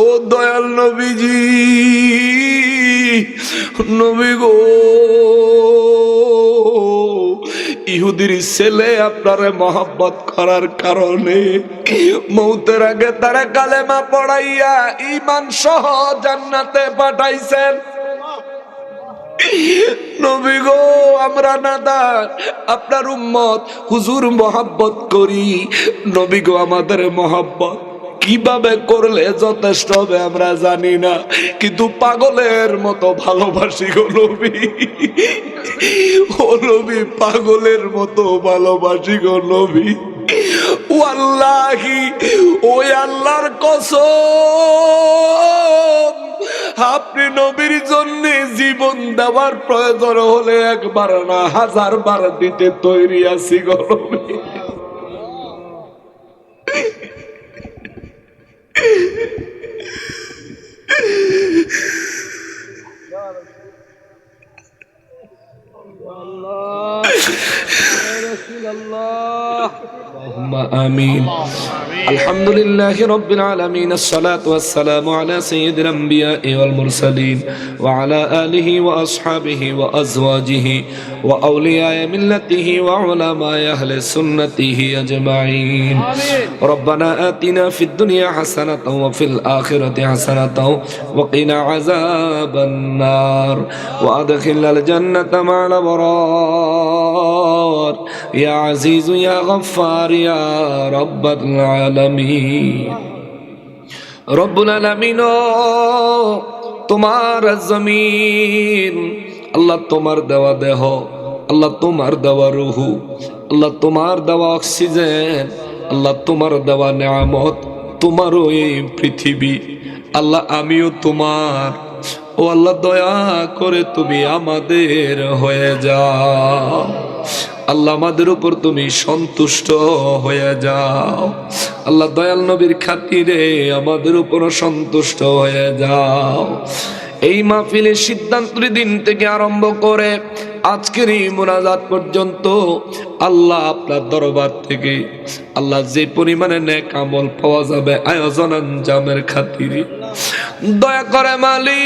ও দয়াল নবীজি, নবী গো। ইহুদির ছেলে আপনারে মহাব্বত করার কারণে মৌতের আগে তারা কালেমা পড়াইয়া ইমান সহ জান্নাতে পাঠাইছেন। গো, আমরা আপনার উম্মত, হুজুর মহাব্বত করি। নবী গো, আমাদের মহাব্বত। কীভাবে করলে যথেষ্ট হবে আমরা জানি না। কিন্তু পাগলের মতো ভালোবাসি গো নবী। পাগলের মতো ভালোবাসি গো নবী। ও আল্লাহি ওই আল্লাহর কসম। আপনি নবীর জন্য জীবন দেওয়ার প্রয়োজন হলে একবার না হাজার বার দিতে তৈরি আছি গরমে الله يا رسول الله اللهم آمين. الحمد لله رب العالمين الصلاة والسلام على سيد الأنبياء والمرسلين وعلى آله وأصحابه وأزواجه وأولياء ملته وعلماء أهل سنته أجمعين. ربنا آتنا في الدنيا حسنة وفي الآخرة حسنة وقنا عذاب النار. وأدخلنا الجنة مع الأبرار. يا عزيز يا غفار তোমার জমিন, আল্লাহ তোমার দেওয়া দেহ, আল্লাহ তোমার দেওয়া রুহু, আল্লাহ তোমার দেওয়া অক্সিজেন, আল্লাহ তোমার দেওয়া নেয়ামত, তোমারও এই পৃথিবী, আল্লাহ আমিও তোমার। ও আল্লাহ দয়া করে তুমি আমাদের হয়ে যাও। আল্লাহ আমাদের উপর তুমি সন্তুষ্ট হয়ে যাও। আল্লাহ দয়াল নবীর খাতিরে আমাদের উপর সন্তুষ্ট হয়ে যাও। এই মাহফিলের সিদ্ধান্ত দিন থেকে আরম্ভ করে আজকের এই মোনাজাত পর্যন্ত আল্লাহ আপনার দরবার থেকে আল্লাহ যে পরিমাণে নেক আমল পাওয়া যাবে আয়োজন আঞ্জামের খাতিরে। দয়া করে মালিক,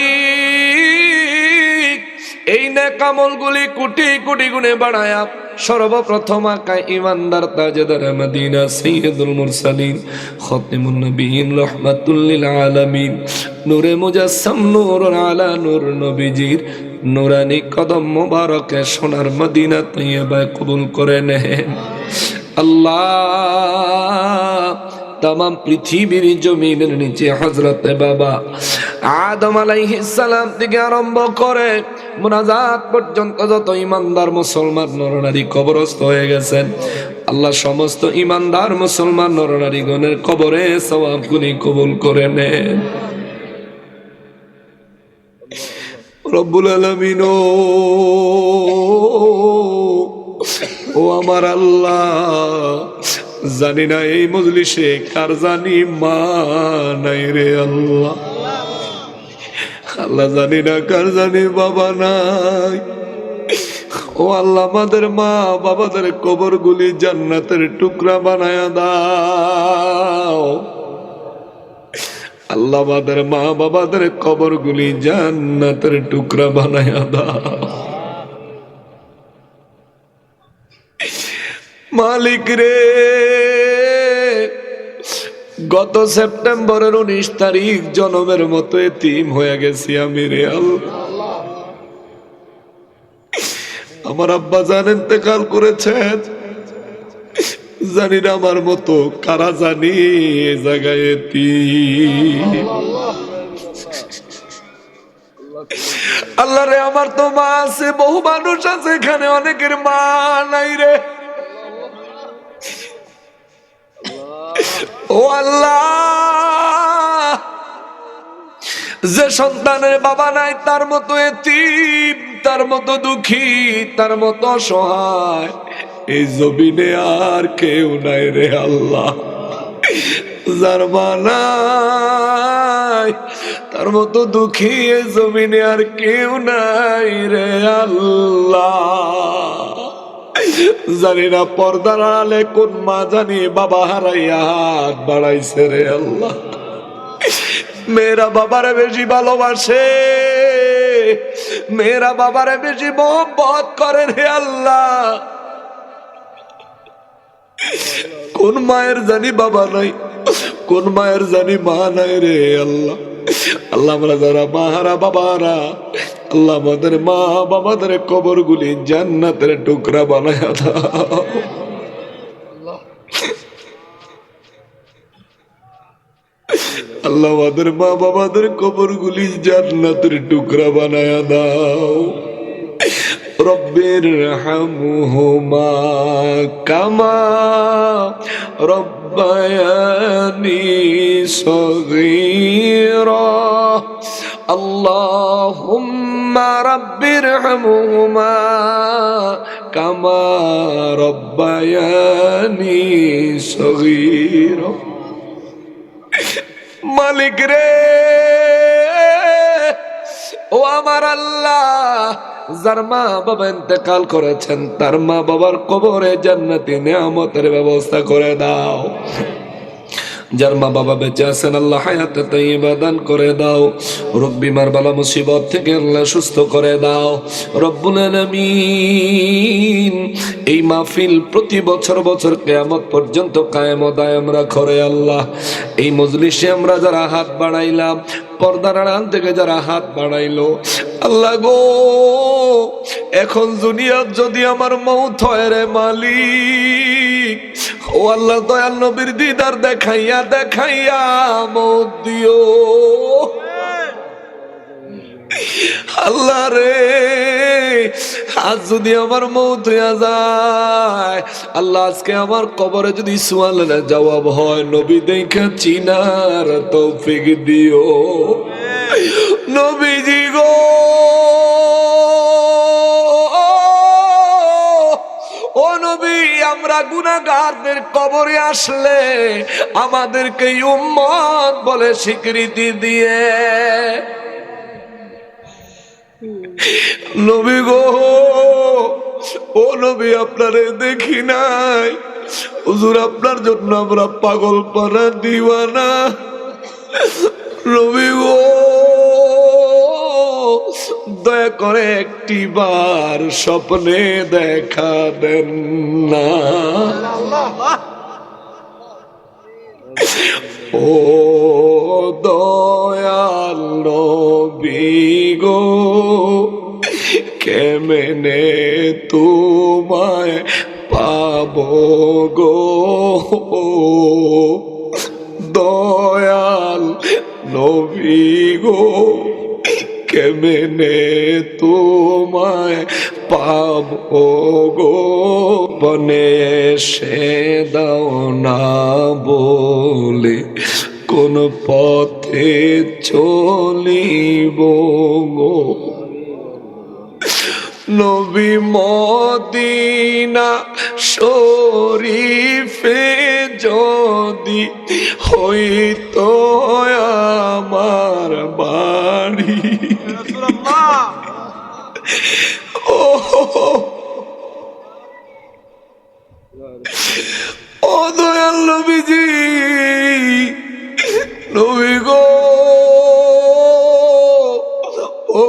এই নেক আমলগুলি কোটি কোটি গুণে বাড়ায়া সর্বপ্রথম আকা ইমানদার তাজেদার মদিনা সৈয়দুল মুরসালিন, খতিমুন নবীন রহমাতুল্লিল আলামিন। নূরে মুজাসসাম নূর আলা, নূর নবীজির নুরানি কদম মুবারকে সোনার মদিনা তৈয়বা কবুল করে নেন। আল্লাহ তাম পৃথিবীর জমিনের নিচে হজরতে বাবা আদম সালাম থেকে আরম্ভ করে মোনাজাত পর্যন্ত যত ইমানদার মুসলমান নরনারী কবরস্থ হয়ে গেছেন, আল্লাহ সমস্ত ইমানদার মুসলমান নরনারী গণের কবরে সবাবগুলি কবুল করে নেন। রব্বুল আলমিন ও আমার আল্লাহ জানি না এই মজলিসে কার জানি মা নাই রে আল্লাহ। আল্লাহ জানি না কার জানি বাবা নাই। ও আল্লাহ, আমাদের মা বাবাদের কবর গুলি জান্নাতের টুকরা বানায়া দাও। আল্লাহ, আমাদের মা বাবাদের কবর গুলি জান্নাতের টুকরা বানায়া দাও। মালিক রে। গত সেপ্টেম্বরের উনিশ তারিখ জনমের মতো এতিম হয়ে গেছি আমি রে আমার আব্বা জান ইন্তেকাল করেছেন। জানি না আমার মতো কারা জানি জায়গায় এতিম। আল্লাহ রে, আমার তো মা আছে, বহু মানুষ আছে এখানে, অনেকের মা নাই রে। আল্লাহ, যে সন্তানের বাবা নাই, তার মতো এতিম, তার মতো দুঃখী, তার মতো অসহায়, এই জমিনে আর কেউ নাই রে আল্লাহ। যার নাই, তার মতো দুঃখী জমিনে আর কেউ নাই রে আল্লাহ। জানি না পর্দার আড়ালে কোন মা জানি বাবা হারাইয়া হাত বাড়াইছে রে আল্লাহ। মেয়েরা বাবারে বেশি ভালোবাসে, মেয়েরা বাবারে বেশি মোহব্বত করে রে আল্লাহ। কোন মায়ের জানি বাবা নাই, কোন মায়ের জানি মা নাই রে আল্লাহ। আল্লাহ আমরা যারা মাহারা বাবারা আল্লাহ আমাদের মা বাবাদের কবর গুলি জান্নাতের টুকরা বানায় দাও আল্লাহ আমাদের মা বাবাদের কবর গুলি জান্নাতের টুকরা বানায় দাও রব্বের হামুহুমা কামা রব্বায়ানি সগীরা اللهم رب ارحمهما كما ربياني صغيرا মালিক রে ও আমার আল্লাহ যার মা বাবা ইন্তেকাল করেছেন তার মা বাবার কবরে জান্নাতি নিয়ামতের ব্যবস্থা করে দাও যার মা বাবা বেঁচে আছেন, আল্লাহ হায়াতে তাইবা দান করে দাও। রোগ বিমার বালা মুসিবত থেকে আল্লাহ সুস্থ করে দাও। রব্বুল আলামিন, এই মাহফিল প্রতি বছর বছর কেয়ামত পর্যন্ত কায়েম ও দায়াম রাখো রে আল্লাহ। এই মজলিসে আমরা যারা হাত বাড়াইলাম, পর্দার আড়াল থেকে যারা হাত বাড়াইলো, আল্লাহ গো, এখন দুনিয়ার যদি আমার মৌত হয় রে মালিক ও আল্লাহ দয়াল নবীর দিদার দেখাইয়া দেখাইয়া মৌত দিও। আল্লাহ রে আজ যদি আমার মৌত হইয়া যায় আল্লাহ আজকে আমার কবরে যদি সোয়াল জবাব হয় নবী দেখা চিনার তৌফিক দিও। নবীজি গো আমরা গুনাহগারদের কবরে আসলে আমাদেরকে উম্মত বলে স্বীকৃতি দিয়ে। নবী গো, ও নবী, আপনারে দেখি নাই। হুজুর, আপনার জন্য আমরা পাগল পারা দিওয়ানা। নবী গো দয়া করে একটি বার স্বপ্নে দেখা দেন না। ও দয়াল নবী গো, কেমনে তোমায় পাব গো? দয়াল নবী গো কেমনে তোমায় পাব গো? বনে সে দাও না বলে, কোন পথে চলিব গো? নবী মদিনা শরীফে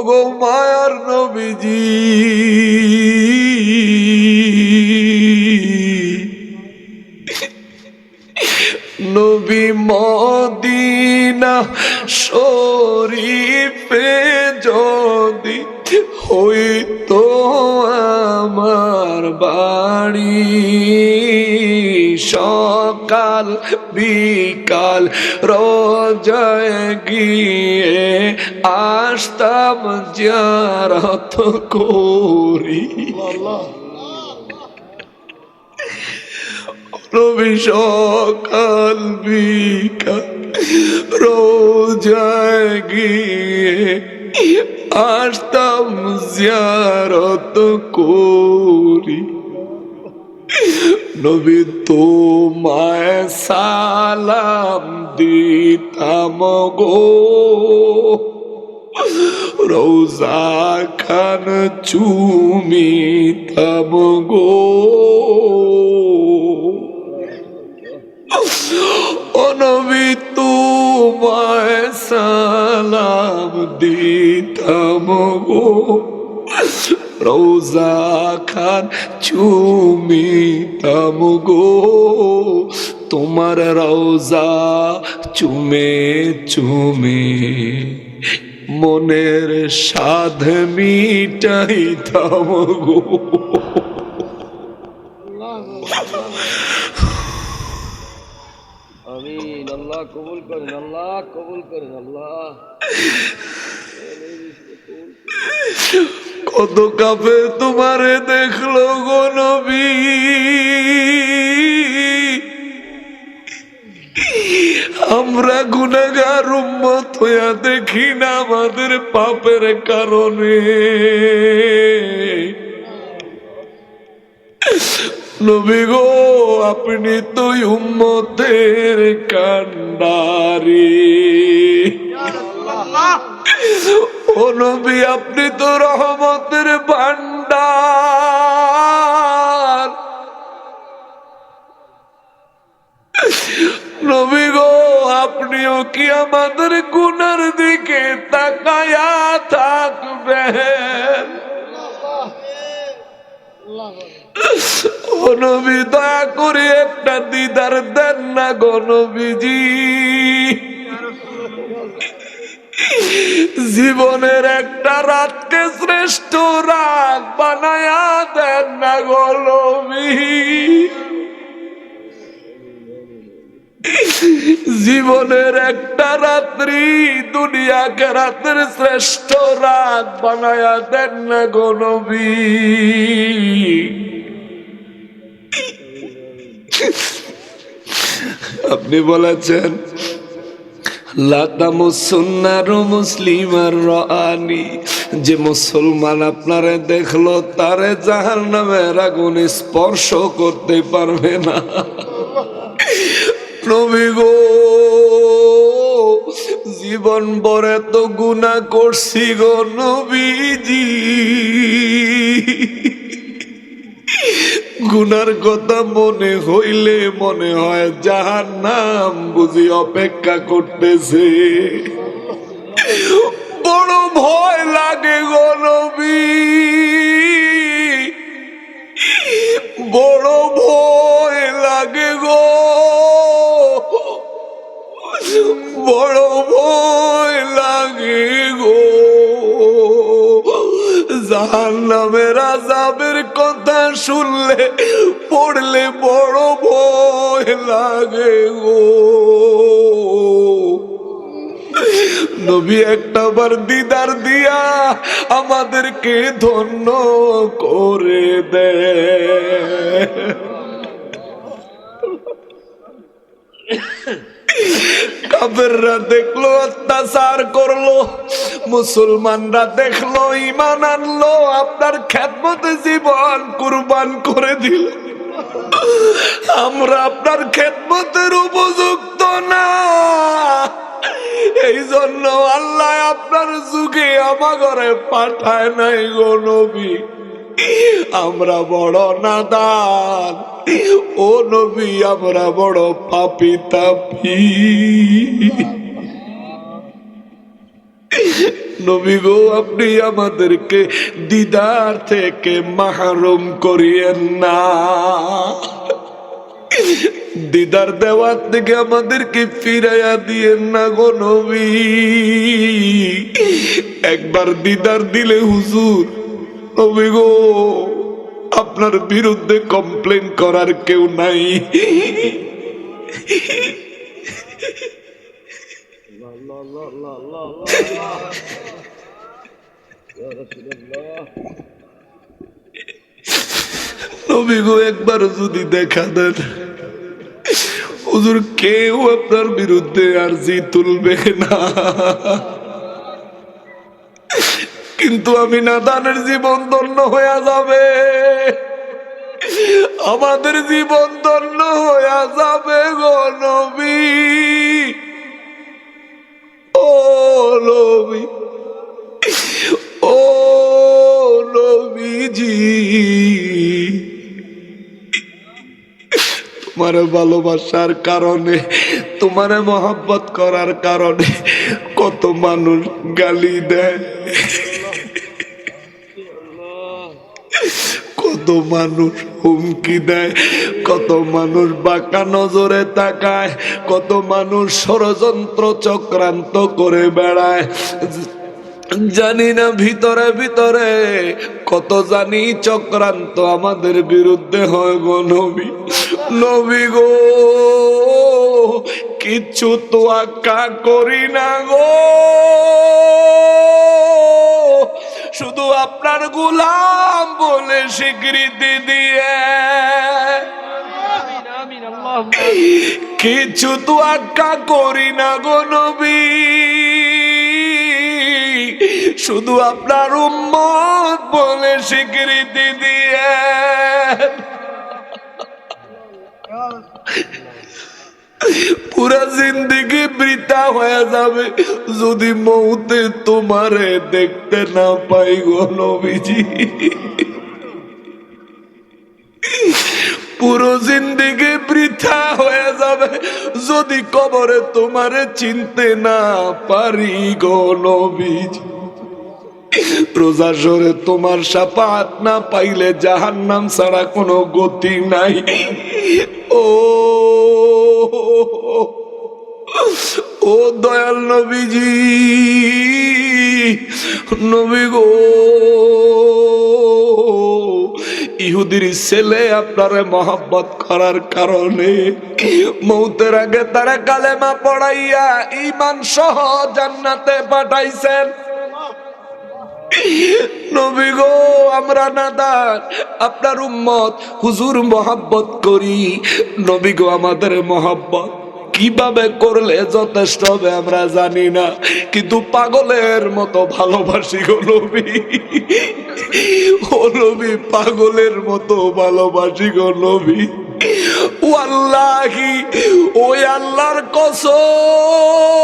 গো মায়ার নবীজি। নবী মদিনা শরীফে যদি হইতো আমার বাড়ি সকাল বিকাল রোজায় গিয়ে আসতাম জিয়ারত করি। রবি সকাল বিকাল রোজায় গিয়ে আসতাম জিয়ারত করি। নবী তোমায় সালাম দিতাম গো। রোজা খান চুমিতাম গো। অনবী তুম তোমায় সালাম দিতাম গো। রোজা খান চুমিতাম গো। তোমার রোজা চুমে চুমে। মনের সাধ মিটাইতাম গো। আমিন, আল্লাহ কবুল করেন, আল্লাহ কবুল করেন, আল্লাহ। কত কাপে তোমারে দেখল গো আমরা গুনাগার উম্মত হইয়া দেখি না আমাদের পাপের কারণে। নবী গো, আপনি তো উম্মতের কান্ডারি ও নবী, আপনি তো রহমতের ভান্ডার নবী গো, আপনিও কি আমাদের গুনার দিকে তাকায়া থাকবেন? ও নবী, দয়া করে একটা দিদার দেন না গো জীবনের একটা রাতকে শ্রেষ্ঠ রাত বানায়া দেন না গো জীবনের একটা রাত্রি দুনিয়াকে রাতের শ্রেষ্ঠ রাত বানায়া দেন না গো আপনি বলেছেন লাতামুসুন্নার মুসলিমার রানি যে মুসলমান আপনারে দেখল, তারে জাহান নামের আগুন স্পর্শ করতে পারবে না। নবী গো, জীবন বরে তো গুণা করছি গো নবীজি। গুনার কথা মনে হইলে মনে হয় যাহার নাম বুঝি অপেক্ষা করতেছে। বড় ভয় লাগে গো নবী। বড় ভয় লাগে গো। বড় ভয় লাগে গো। জাহান নামের আজাবের কথা শুনলে পড়লে বড় ভয় লাগে গো। নবী একটা বার দিদার দিয়া আমাদেরকে ধন্য করে দেয় কাফেররা দেখল, অত্যাচার করল, মুসলমানরা দেখল ইমান আনলো, আপনার খ্যাতমতে জীবন কুরবান করে দিল। আমরা আপনার খেদমতের উপযুক্ত না। এই জন্য আল্লাহ আপনার যুগে আমার ঘরে পাঠায় নাই গো নবী। আমরা বড় নাদান। ও নবী, আমরা বড় পাপি তাপি। নবী গো, আপনি আমাদেরকে দিদার থেকে মাহরুম করিয়েন না। দিদার দেওয়ার থেকে আমাদেরকে ফিরাইয়া দিয়েন না গো নবী। একবার দিদার দিলে হুজুর নবী গো আপনার বিরুদ্ধে কমপ্লেন করার কেউ নাই। একবার যদি দেখা দেন, হুজুর, কেউ আপনার বিরুদ্ধে আরজি তুলবে না। কিন্তু আমি নাদানের জীবন ধন্য হয়ে যাবে। আমাদের জীবন ধন্য হয়ে যাবে গো নবী। ও নবী, ও তোমার ভালোবাসার কারণে, তোমারে মহব্বত করার কারণে কত মানুষ গালি দেয়। কত মানুষ হুমকি দেয়, কত মানুষ বাঁকা নজরে তাকায়, কত মানুষ ষড়যন্ত্র চক্রান্ত করে বেড়ায়। জানি না ভিতরে ভিতরে কত জানি চক্রান্ত আমাদের বিরুদ্ধে হয় গো নবী। নবী গো কিচ্ছু তো আক্কা করি না গো। আপনার গুলাম বলে স্বীকৃতি দিয়ে। কিছু তো আজ্ঞা করি না গো নবী। শুধু আপনার উম্মত বলে স্বীকৃতি দিয়ে। পুরা জিন্দিগি বৃথা হয়ে যাবে। যদি মৌতে তোমারে দেখতে না পাই গো নবীজি। পুরো জিন্দিগি বৃথা হয়ে যাবে। যদি কবরে তোমারে চিনতে না পারি গো নবীজি। তোমার সাপাত না পাইলে জাহান নাম ছাড়া কোনো গতি নাই। ও ও দয়াল নবীজি, নবী গো। ইহুদির ছেলে আপনারে মহব্বত করার কারণে মৌতের আগে তারা কালেমা পড়াইয়া ইমান সহ জান্নাতে পাঠাইছেন। নবী গো, আমরা নাদার, আপনার উম্মত, হুজুর মহাব্বত করি। নবী গো, আমাদের মহাব্বত কীভাবে করলে যথেষ্ট হবে আমরা জানি না, কিন্তু পাগলের মতো ভালোবাসি গো নবী। ও নবী, পাগলের মতো ভালোবাসি গো নবী ও আল্লাহর কসম।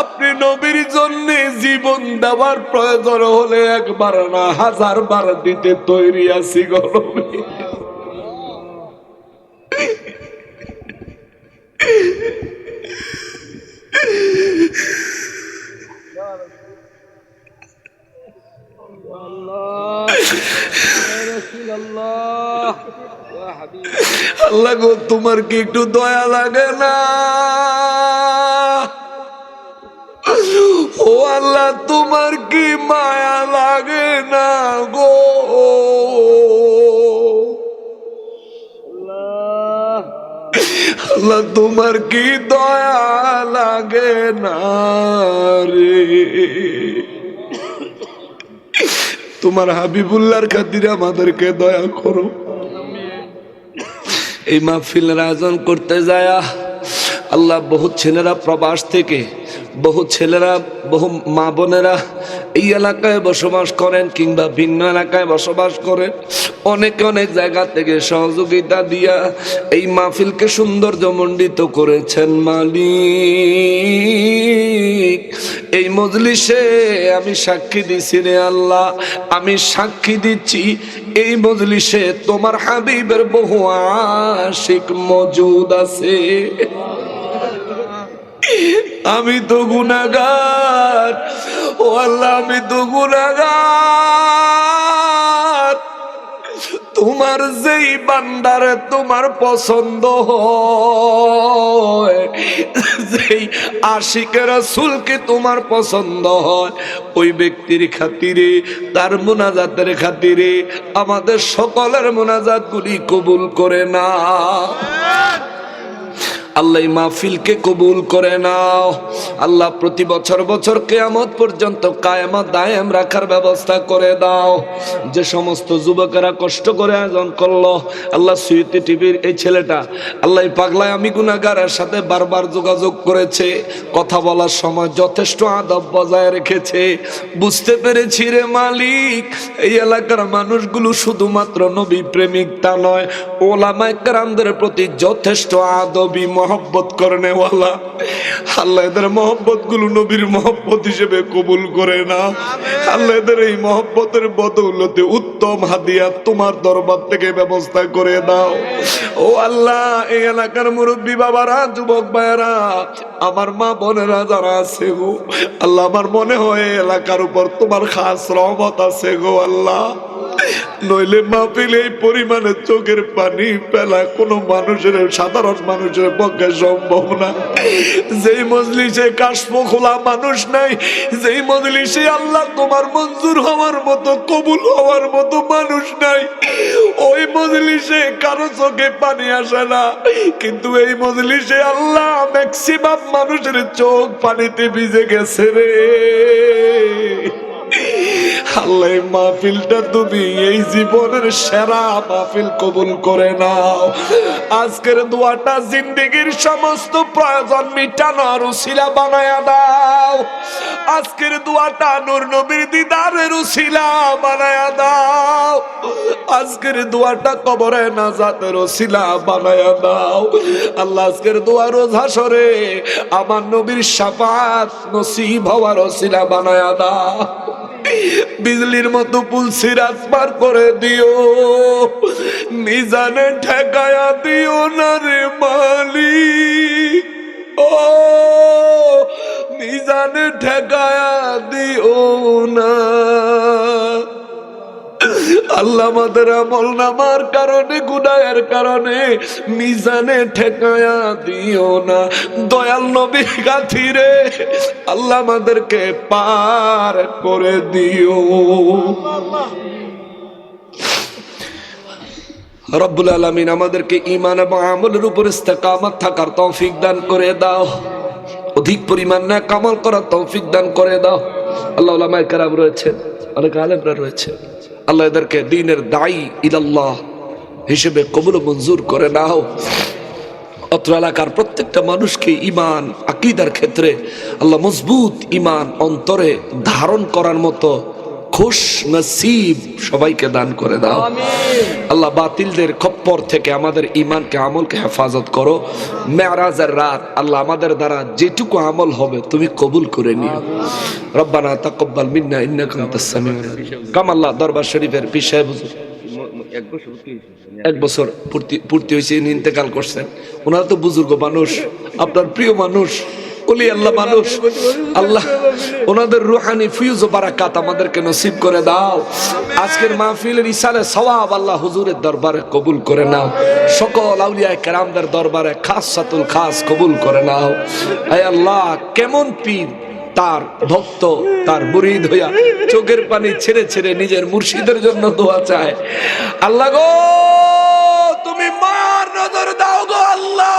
আপনি নবীর জন্য জীবন দেওয়ার প্রয়োজন হলে একবার না, হাজার বার দিতে তৈরি আছি গো নবী। আল্লাহ আল্লাহ গো, তোমার কি একটু দয়া লাগে না? ও আল্লাহ, তোমার কি মায়া লাগে না গো? আল্লাহ, তোমার কি দয়া লাগে না রে? তোমার হাবিবুল্লাহর খাতিরে আমাদেরকে দয়া করো। এই মাহফিলের আয়োজন করতে যায় আল্লাহ বহু ছেলেরা প্রবাস থেকে বহু ছেলেরা, বহু মা বোনেরা এই এলাকায় বসবাস করেন কিংবা ভিন্ন এলাকায় বসবাস করেন। অনেক অনেক জায়গা থেকে সহযোগিতা দিয়া এই মাহফিলকে সৌন্দর্যমণ্ডিত করেছেন মালিক। এই মজলিসে আমি সাক্ষী দিছি রে আল্লাহ, আমি সাক্ষী দিচ্ছি, এই মজলিসে তোমার হাবিবের বহু আশিক মজুদ আছে। আমি তো গুনাগার ও আল্লাহ, আমি তো গুনাগার তোমার যেই বান্দার তোমার পছন্দ হয়, যেই আশিকের সুলকে তোমার পছন্দ হয়, ওই ব্যক্তির খাতিরে, তার মোনাজাতের খাতিরে আমাদের সকলের মোনাজাত গুলি কবুল করে না আল্লাহ মাহফিলকে কবুল করে নাও। আল্লাহ প্রতি বছর বছর কেয়ামত পর্যন্ত কায়ামত দায়াম রাখার ব্যবস্থা করে দাও। যে সমস্ত যুবকেরা কষ্ট করে আয়োজন করল, আল্লাহ সুইতি টিভির এই ছেলেটা, আল্লাহ পাগলায় আমি গুনাগারের সাথে বারবার যোগাযোগ করেছে, কথা বলার সময় যথেষ্ট আদব বজায় রেখেছে। বুঝতে পেরেছি রে মালিক, এই এলাকার মানুষগুলো শুধুমাত্র নবী প্রেমিক তা নয়, ওলামায় কারামদের প্রতি যথেষ্ট আদবি মহব্বত করে ওয়ালা আল্লাহ। এদের মহব্বতগুলো নবীর মহব্বত হিসেবে কবুল করে না আল্লাহ এদের এই মহব্বতের বদৌলতে উত্তম হাদিয়া তোমার দরবার থেকে ব্যবস্থা করে দাও। ও আল্লাহ এই এলাকার মুরব্বী বাবারা যুবক ভাইয়েরা আমার মা বোনেরা যারা আছে গো আল্লাহ আমার মনে হয় এলাকার উপর তোমার খাস রহমত আছে গো আল্লাহ। নইলে মাহফিল এই পরিমাণে চোখের পানি পেলা কোনো মানুষের, সাধারণ মানুষের পক্ষে সম্ভব না। যেই মজলিসে কাশ্ম খোলা মানুষ নাই, যেই মজলিসে আল্লাহ তোমার মঞ্জুর হওয়ার মতো, কবুল হওয়ার মতো মানুষ নাই। ওই মজলিসে কারও চোখে পানি আসে না, কিন্তু এই মজলিসে আল্লাহ ম্যাক্সিমাম মানুষের চোখ পানিতে ভিজে গেছে রে। আল্লাহ মাহফিলটা তুমি এই জীবনের সেরা মাহফিল কবুল করে নাও। আজকের দোয়াটা সমস্ত প্রয়োজন মিটানোর বানায়া দাও। আজকের দোয়াটা নূর নবীর দিদারের বানায়া দাও। আজকের দোয়াটা কবরে নাজাতের উসিলা বানায়া দাও। আল্লাহ, আজকের দোয়া রোজ হাসরে আমার নবীর শাফাত নসিব হওয়ার উসিলা বানায়া দাও। বিজলির মতো পুলসি রাজপার পার করে দিও। মিজানে ঠেকায়া দিও না রে মালিক। ও, মিজানে ঠেকায়া দিও না। আল্লাহ আমাদের আমল নামার কারণে, গুনাহের কারণে মিজানে ঠেকায়া দিও না। দয়াল নবী গাথিরে, আল্লাহ আমাদেরকে পার করে দিও। রব্বুল আলমিন আমাদেরকে ইমান এবং আমলের উপর ইস্তেকামত থাকার তৌফিক দান করে দাও। অধিক পরিমাণ না কামাল করার তৌফিক দান করে দাও। আল্লাহ কারাম রয়েছেন, অনেক আলেমরা রয়েছে আল্লাহ এদেরকে দিনের দায়ী ইদাল্লাহ হিসেবে কবুল মঞ্জুর করে নাও। অত্র এলাকার প্রত্যেকটা মানুষকে ইমান আকিদার ক্ষেত্রে আল্লাহ মজবুত ইমান অন্তরে ধারণ করার মতো খুশ নসিব সবাইকে দান করে দাও। আল্লাহ বাতিলদের খপ্পর থেকে আমাদের ইমানকে আমলকে হেফাজত করো। মেয়ারাজের রাত আল্লাহ আমাদের দ্বারা যেটুকু আমল হবে তুমি কবুল করে নিও। রব্বানা তাকব্বাল মিন্না ইন্নাকা আনতাস সামিউল আলিম। কামাল্লাহ দরবার শরীফের পিসায় বুঝুন এক বছর এক বছর পূর্তি পূর্তি হয়েছে ইনি ইন্তেকাল করছেন। ওনারা তো বুজুর্গ মানুষ আপনার প্রিয় মানুষ। ওলি আল্লাহ মানুষ। আল্লাহ, ওনাদের রুহানি, ফিউজ বারাকাত আমাদেরকে নসিব করে দাও। আজকের মাহফিলের ইসালে সওয়াব আল্লাহ হুজুরের দরবারে কবুল করে নাও। সকল আউলিয়া কেরামদের দরবারে খাস সাতুল খাস কবুল করে নাও। আয় আল্লাহ, কেমন পীর তার ভক্ত, তার মুরিদ হইয়া চোখের পানি ছেড়ে ছেড়ে নিজের মুর্শিদের জন্য দোয়া চায়। আল্লাহ গো, তুমি মার নজর দাও গো আল্লাহ।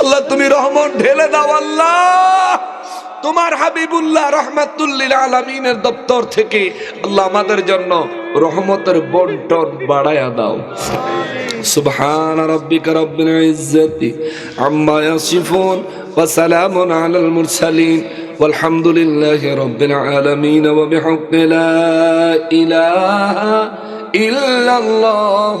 আল্লাহ তুমি রহমত ঢেলে দাও আল্লাহ তোমার হাবিবুল্লাহ রহমাতুল্লিল আলমিনের দপ্তর থেকে আল্লাহ আমাদের জন্য রহমতের বন্টন বাড়ায়া দাও سبحان ربك رب العزة عما يصفون وسلام على المرسلين والحمد لله رب العالمين وبحق لا إله إلا الله